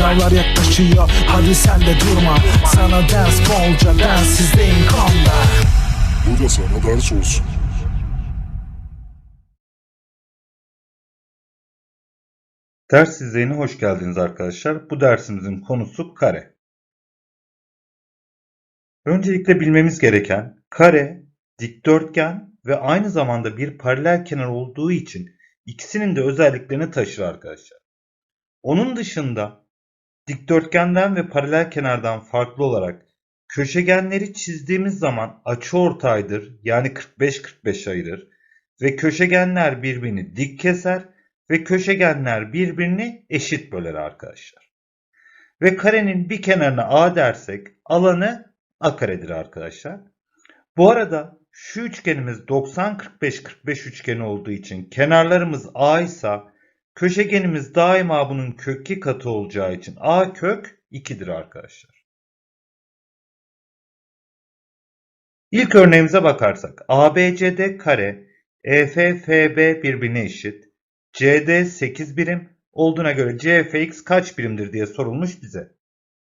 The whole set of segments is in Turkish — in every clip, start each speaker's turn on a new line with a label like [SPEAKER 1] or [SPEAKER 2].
[SPEAKER 1] Sınavlar yaklaşıyor hadi sen de durma Sana ders bolca densizliğin konda
[SPEAKER 2] Bu da sana ders olsun.
[SPEAKER 3] Ders izleyine hoş geldiniz arkadaşlar. Bu dersimizin konusu kare. Öncelikle bilmemiz gereken kare, dikdörtgen ve aynı zamanda bir paralel kenar olduğu için ikisinin de özelliklerini taşır arkadaşlar. Onun dışında dikdörtgenden ve paralel kenardan farklı olarak köşegenleri çizdiğimiz zaman açıortaydır yani 45-45 ayırır ve köşegenler birbirini dik keser ve köşegenler birbirini eşit böler arkadaşlar. Ve karenin bir kenarına A dersek alanı A karedir arkadaşlar. Bu arada şu üçgenimiz 90-45-45 üçgeni olduğu için kenarlarımız A ise köşegenimiz daima bunun kök 2 katı olacağı için A kök 2'dir arkadaşlar. İlk örneğimize bakarsak ABCD kare EFFB birbirine eşit. CD 8 birim olduğuna göre CFX kaç birimdir diye sorulmuş bize.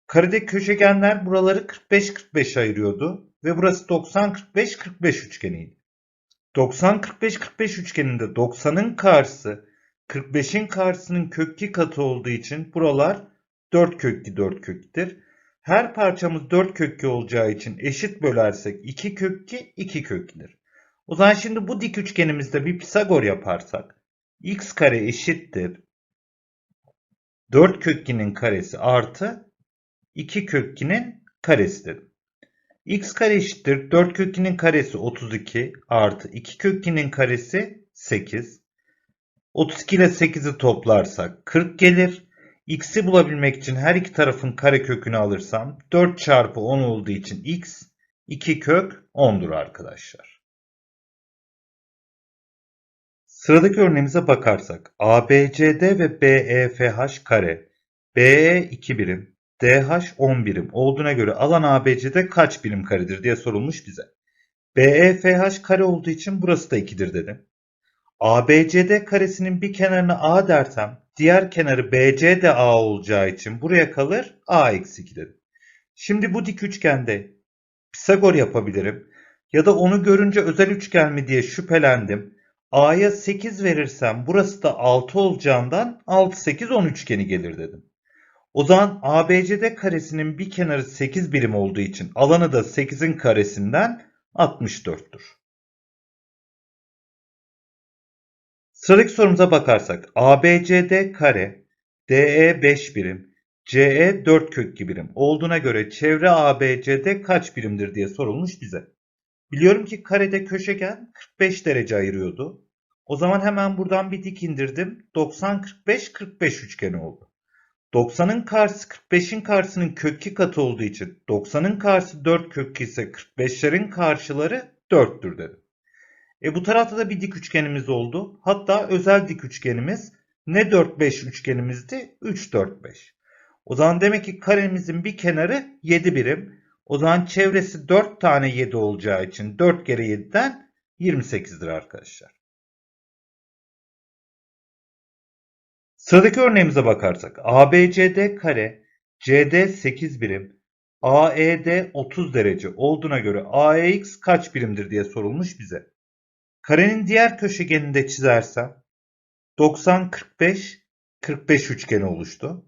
[SPEAKER 3] Karede köşegenler buraları 45-45 ayırıyordu ve burası 90-45-45 üçgeniydi. 90-45-45 üçgeninde 90'ın karşısı 45'in karşısının kök 2 katı olduğu için buralar 4 köklü 4 köklidir. Her parçamız 4 köklü olacağı için eşit bölersek 2 köklü 2 köklüdür. O zaman şimdi bu dik üçgenimizde bir Pisagor yaparsak x kare eşittir 4 kökinin karesi artı 2 kökinin karesidir. x kare eşittir 4 kökinin karesi 32 artı 2 kökinin karesi 8. 32 ile 8'i toplarsak 40 gelir. x'i bulabilmek için her iki tarafın kare kökünü alırsam 4 çarpı 10 olduğu için x 2 kök 10'dur arkadaşlar. Sıradaki örneğimize bakarsak ABCD ve BEFH kare BE 2 birim DH 10 birim olduğuna göre alan ABCD kaç birim karedir diye sorulmuş bize. BEFH kare olduğu için burası da 2'dir dedim. ABCD karesinin bir kenarını A dersem diğer kenarı BC de A olacağı için buraya kalır A eksi 2 dedim. Şimdi bu dik üçgende Pisagor yapabilirim ya da onu görünce özel üçgen mi diye şüphelendim. A'ya 8 verirsem burası da 6 olacağından 6 8 10 üçgeni gelir dedim. O zaman ABCD karesinin bir kenarı 8 birim olduğu için alanı da 8'in karesinden 64'tür. Sıradaki sorumuza bakarsak ABCD kare DE 5 birim CE 4 kök 2 birim olduğuna göre çevre ABCD kaç birimdir diye sorulmuş bize. Biliyorum ki karede köşegen 45 derece ayırıyordu. O zaman hemen buradan bir dik indirdim. 90-45-45 üçgeni oldu. 90'ın karşısı 45'in karşısının kök 2 katı olduğu için 90'ın karşısı 4 kök 2 ise 45'lerin karşıları 4'tür dedim. E bu tarafta da bir dik üçgenimiz oldu. Hatta özel dik üçgenimiz ne 4-5 üçgenimizdi? 3-4-5. O zaman demek ki karemizin bir kenarı 7 birim. O zaman çevresi 4 tane 7 olacağı için 4 kere 7'den 28'dir arkadaşlar. Sıradaki örneğimize bakarsak ABCD kare CD 8 birim AED 30 derece olduğuna göre AEX kaç birimdir diye sorulmuş bize. Karenin diğer köşegenini de çizersem 90 45 45 üçgeni oluştu.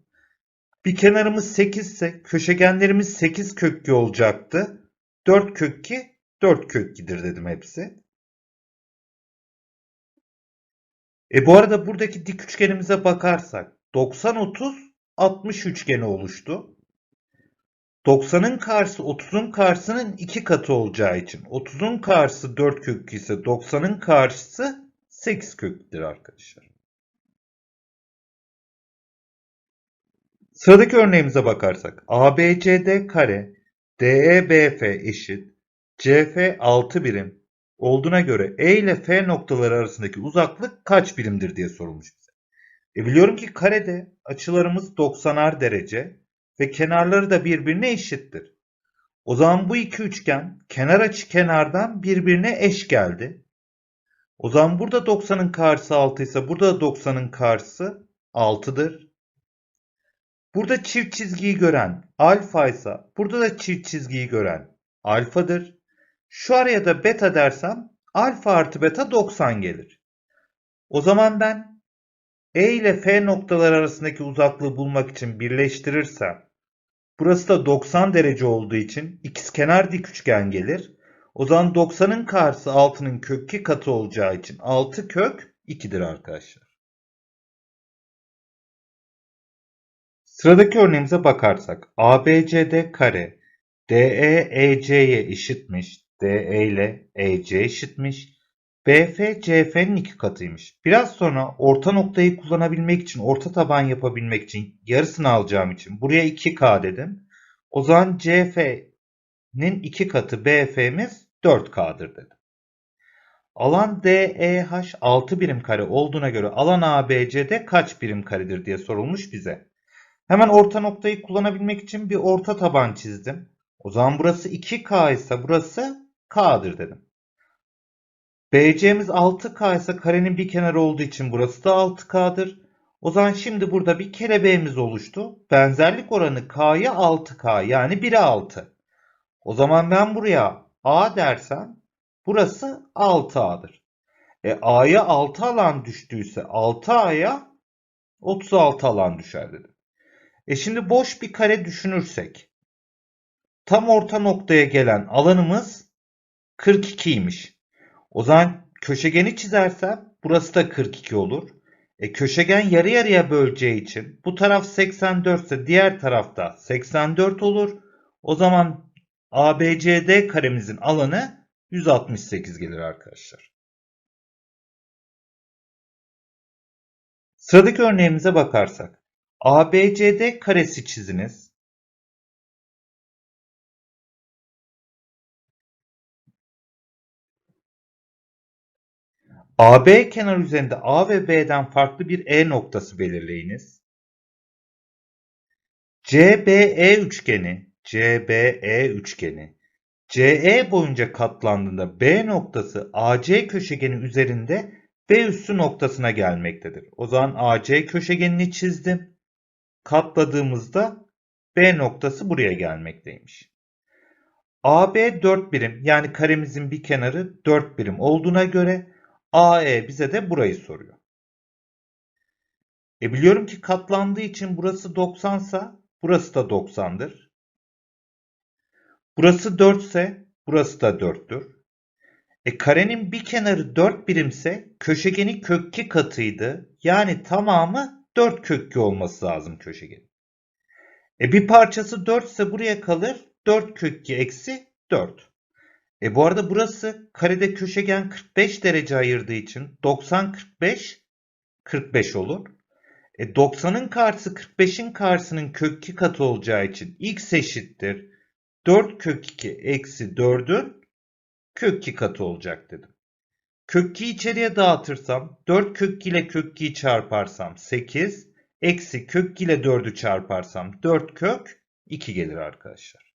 [SPEAKER 3] Bir kenarımız 8 ise köşegenlerimiz 8 köklü olacaktı. 4 kök 2, 4 kök 2'dir dedim hepsi. E bu arada buradaki dik üçgenimize bakarsak 90 30 60 üçgeni oluştu. 90'ın karşısı 30'un karşısının 2 katı olacağı için 30'un karşısı 4 kök ise 90'ın karşısı 8 köktür arkadaşlar. Sıradaki örneğimize bakarsak ABCD kare DEBF eşit CF 6 birim olduğuna göre E ile F noktaları arasındaki uzaklık kaç birimdir diye sorulmuş bize. E biliyorum ki karede açılarımız 90'ar derece ve kenarları da birbirine eşittir. O zaman bu iki üçgen kenar açı kenardan birbirine eş geldi. O zaman burada 90'ın karşısı 6 ise burada da 90'ın karşısı 6'dır. Burada çift çizgiyi gören alfa ise burada da çift çizgiyi gören alfadır. Şu araya da beta dersem alfa artı beta 90 gelir. O zaman ben E ile F noktaları arasındaki uzaklığı bulmak için birleştirirsem burası da 90 derece olduğu için ikizkenar dik üçgen gelir. O zaman 90'ın karşısı 6'nın kök 2 katı olacağı için 6 kök 2'dir arkadaşlar. Sıradaki örneğimize bakarsak ABCD kare DE EC'ye eşitmiş. DE ile EC eşitmiş. BF CF'nin iki katıymış. Biraz sonra orta noktayı kullanabilmek için, orta taban yapabilmek için, yarısını alacağım için buraya 2K dedim. O zaman CF'nin iki katı BF'miz 4K'dır dedim. Alan DEH 6 birim kare olduğuna göre alan ABCD kaç birim karedir diye sorulmuş bize. Hemen orta noktayı kullanabilmek için bir orta taban çizdim. O zaman burası 2K ise burası K'dır dedim. BC'miz 6K ise karenin bir kenarı olduğu için burası da 6K'dır. O zaman şimdi burada bir kelebeğimiz oluştu. Benzerlik oranı K'ya 6K yani 1'e 6. O zaman ben buraya A dersem burası 6A'dır. E A'ya 6 alan düştüyse 6A'ya 36 alan düşer dedim. E şimdi boş bir kare düşünürsek tam orta noktaya gelen alanımız 42'ymiş. O zaman köşegeni çizersem burası da 42 olur. E köşegen yarı yarıya böleceği için bu taraf 84 ise diğer tarafta 84 olur. O zaman ABCD karemizin alanı 168 gelir arkadaşlar. Sıradaki örneğimize bakarsak ABCD karesi çiziniz. AB kenar üzerinde A ve B'den farklı bir E noktası belirleyiniz. CBE üçgeni, CBE üçgeni CE boyunca katlandığında B noktası AC köşegeni üzerinde B üssü noktasına gelmektedir. O zaman AC köşegenini çizdim. Katladığımızda B noktası buraya gelmekteymiş. AB 4 birim yani karemizin bir kenarı 4 birim olduğuna göre AE bize de burayı soruyor. E biliyorum ki katlandığı için burası 90 ise burası da 90'dır. Burası 4 ise burası da 4'tür. E karenin bir kenarı 4 birimse köşegeni kök 2 katıydı. Yani tamamı 4 kök 2 olması lazım köşegenin. E bir parçası 4 ise buraya kalır. 4 kök 2 eksi 4. E bu arada burası karede köşegen 45 derece ayırdığı için 90 45 45 olur. E 90'ın karşısı 45'in karşısının kök 2 katı olacağı için x eşittir. 4 kök 2 eksi 4'ün kök 2 katı olacak dedim. Kök 2'yi içeriye dağıtırsam 4 kök 2 ile kök 2'yi çarparsam 8 eksi kök 2 ile 4'ü çarparsam 4 kök 2 gelir arkadaşlar.